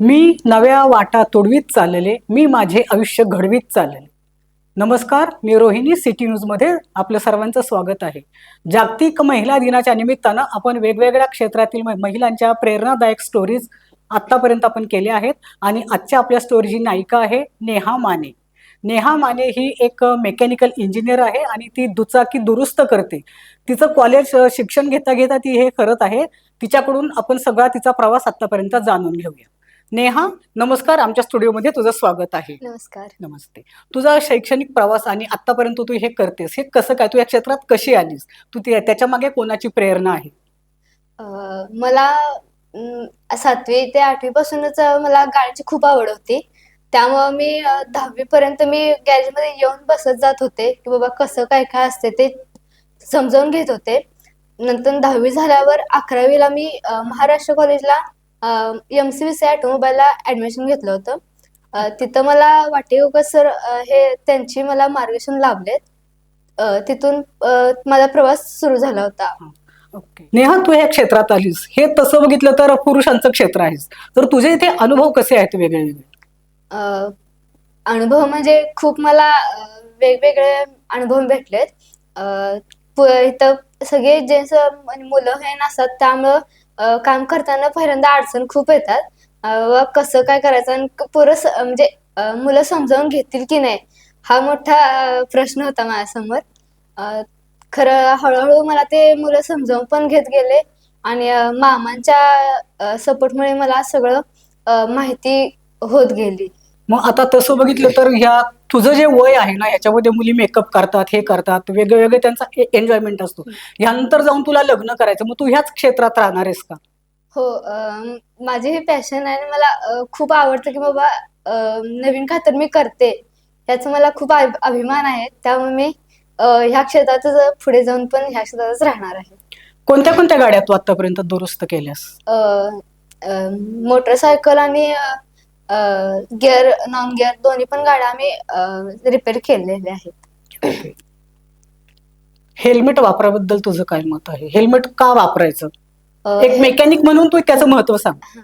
मी नव्या वाटा तोडवीत चालले मी माझे आयुष्य घडवीत चालले नमस्कार मी रोहिणी सिटी न्यूजमध्ये आपलं सर्वांचं स्वागत आहे. जागतिक महिला दिनाच्या निमित्तानं आपण वेगवेगळ्या क्षेत्रातील म- महिलांच्या प्रेरणादायक स्टोरीज आत्तापर्यंत आपण केल्या आहेत आणि आजच्या आपल्या स्टोरीची नायिका आहे नेहा माने. नेहा माने ही एक मेकॅनिकल इंजिनियर आहे आणि ती दुचाकी दुरुस्त करते. तिचं कॉलेज शिक्षण घेता घेता ती हे करत आहे. तिच्याकडून आपण सगळा तिचा प्रवास आत्तापर्यंत जाणून घेऊया. नेहा नमस्कार. आमच्या स्टुडिओमध्ये तुझं स्वागत आहे. नमस्कार. नमस्ते. तुझा शैक्षणिक प्रवास आणि आतापर्यंत तू हे करतेस हे कसं काय? तू या क्षेत्रात कशी आलीस? तू त्याच्यामागे कोणाची प्रेरणा आहे? मला सातवी ते आठवी पासूनच मला गाडीची खूप आवड होती. त्यामुळं मी दहावी पर्यंत मी गॅरेजमध्ये येऊन बसत जात होते की बाबा कसं काय काय असते ते समजावून घेत होते. नंतर दहावी झाल्यावर अकरावीला मी महाराष्ट्र कॉलेजला एम सी बी सी ऑटोमोबाईलला ऍडमिशन घेतलं होतं. अं, तिथं मला वाटेगावकर सर अं, हे त्यांची मला मार्गदर्शन लाभलेत. अं, तिथून अं, माझा प्रवास सुरू झाला होता. नेहा तू या क्षेत्रात आलीस. हे तसं बघितलं तर पुरुषांचं क्षेत्र आहेस. तर तुझे इथे अनुभव कसे आहेत वेगळे वेगळे अ, अनुभव म्हणजे खूप मला अ, वेगवेगळे अनुभव भेटलेत. अ, प- इथं सगळे जेंट्स मुलं हे नसतात त्यामुळं अ, काम करताना पहिल्यांदा अडचण खूप येतात. अ, व कसं काय करायचं आणि क- पुरं स- म्हणजे अ, मुलं समजावून घेतील की नाही हा मोठा अ, प्रश्न होता माझ्यासमोर. अ, खरं हळूहळू मला ते मुलं समजावून पण घेत गेले आणि अ, मामांच्या सपोर्टमुळे मला सगळं अ, माहिती होत गेली. मग आता तसं बघितलं तर ह्या तुझं जे वय आहे ना याच्यामध्ये मुली मेकअप करतात हे करतात वेगळे वेगळे त्यांचा एन्जॉयमेंट असतो. यानंतर जाऊन तुला लग्न करायचं मग तू ह्याच क्षेत्रात राहणार आहेस का? हो माझी ही पॅशन आहे आणि मला अं, खूप आवडतं की बाबा अं, नवीन काहीतरी मी करते. याचा मला खूप अभि- अभिमान आहे. त्यामुळे मी अं, ह्या क्षेत्रातच पुढे जाऊन पण ह्या क्षेत्रातच राहणार आहे. कोणत्या कोणत्या गाड्या तू आतापर्यंत दुरुस्त केल्यास? मोटरसायकल आणि गिअर नॉन गिअर दोन्ही पण गाड्या आम्ही रिपेअर केलेल्या आहेत. हेल्मेट वापराबद्दल तुझं काय मत आहे? हेल्मेट का वापरायचं? एक मेकॅनिक म्हणून तू त्याचं महत्त्व सांग.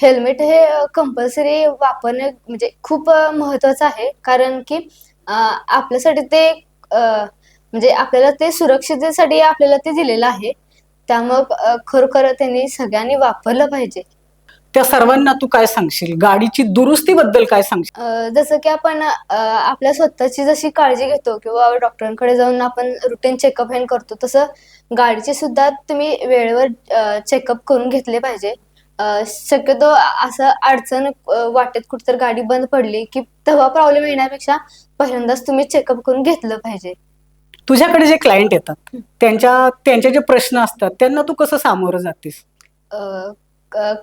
हेल्मेट हे कंपल्सरी वापरणे म्हणजे खूप महत्वाचं आहे. कारण की आपल्यासाठी ते म्हणजे आपल्याला ते सुरक्षिततेसाठी आपल्याला ते दिलेलं आहे. त्यामुळं खरोखर त्यांनी सगळ्यांनी वापरलं पाहिजे. त्या सर्वांना तू काय सांगशील? गाडीची दुरुस्तीबद्दल काय सांगशील? अ, जसं की आपण अ, आपल्या स्वतःची जशी काळजी घेतो किंवा डॉक्टरांकडे जाऊन आपण रुटीन चेकअप हँड करतो तसं गाडीचे सुद्धा तुम्ही वेळेवर चेकअप करून घेतले पाहिजे. अ, शक्यतो असं अडचण अ, वाटेत कुठतर गाडी बंद पडली की तेव्हा प्रॉब्लेम येण्यापेक्षा पहिल्यांदाच तुम्ही चेकअप करून घेतलं पाहिजे. तुझ्याकडे जे क्लायंट येतात त्यांच्या त्यांचे जे प्रश्न असतात त्यांना तू कसं सामोरं जातेस?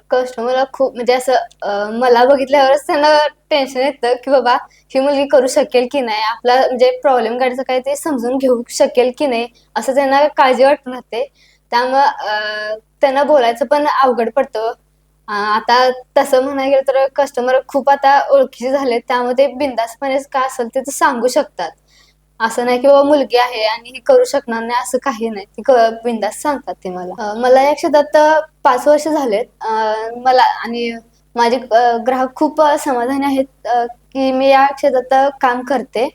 कस्टमरला खूप म्हणजे असं मला बघितल्यावरच त्यांना टेन्शन येतं की बाबा ही मुलगी करू शकेल की नाही? आपला म्हणजे प्रॉब्लेम काढायचं काय ते समजून घेऊ शकेल की नाही? असं त्यांना काळजी वाटून राहते. त्यामुळं अ, त्यांना बोलायचं पण अवघड पडतं. आता तसं म्हणायला गेलं तर कस्टमर खूप आता ओळखीचे झाले त्यामुळे ते बिंदासपणे काय असेल ते सांगू शकतात. असं नाही की बाबा मुलगी आहे आणि ही करू शकणार नाही असं काही नाही. ती बिंदास सांगतात ते मला. मला या क्षेत्रात पाच वर्ष झालेत. मला आणि माझे ग्राहक खूप समाधानी आहेत की मी या क्षेत्रात काम करते.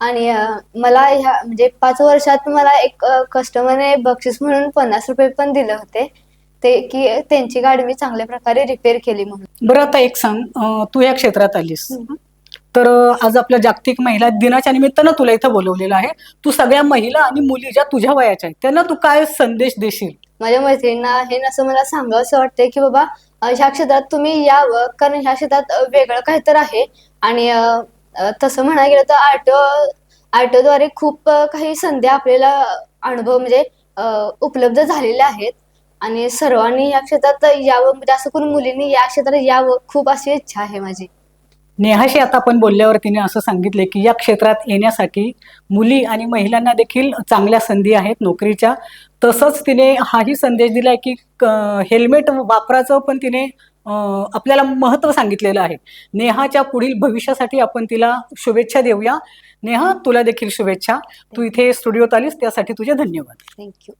आणि मला ह्या म्हणजे पाच वर्षात मला एक कस्टमरने बक्षीस म्हणून पन्नास रुपये पण दिले होते. ते की त्यांची गाडी मी चांगल्या प्रकारे रिपेअर केली म्हणून. बरं आता एक सांग. तू या क्षेत्रात आलीस. तर आज आपल्या जागतिक महिला दिनाच्या निमित्तानं तुला इथं बोलवलेलं आहे. तू सगळ्या महिला आणि मुली ज्या तुझ्या वयाच्या आहेत त्यांना तू काय संदेश देशील? माझ्या मैत्रिणींना हे असं मला सांगावं असं वाटतंय की बाबा ह्या क्षेत्रात तुम्ही यावं कारण ह्या क्षेत्रात वेगळं काहीतरी आहे. आणि तसं म्हणायला गेलं तर आर्टो आर्टोद्वारे खूप काही संधी आपल्याला अनुभव म्हणजे उपलब्ध झालेल्या आहेत. आणि सर्वांनी या क्षेत्रात यावं म्हणजे जास्त करून मुलींनी या क्षेत्रात यावं खूप अशी इच्छा आहे माझी. नेहाशी आता आपण बोलल्यावर तिने असं सांगितले की या क्षेत्रात येण्यासाठी मुली आणि महिलांना देखील चांगल्या संधी आहेत नोकरीच्या. तसंच तिने हाही संदेश दिलाय की हेल्मेट वापराचं पण तिने आपल्याला महत्त्व सांगितलेलं आहे. नेहाच्या पुढील भविष्यासाठी आपण तिला शुभेच्छा देऊया. नेहा तुला देखील शुभेच्छा. तू इथे स्टुडिओत आलीस त्यासाठी तुझे धन्यवाद. थँक्यू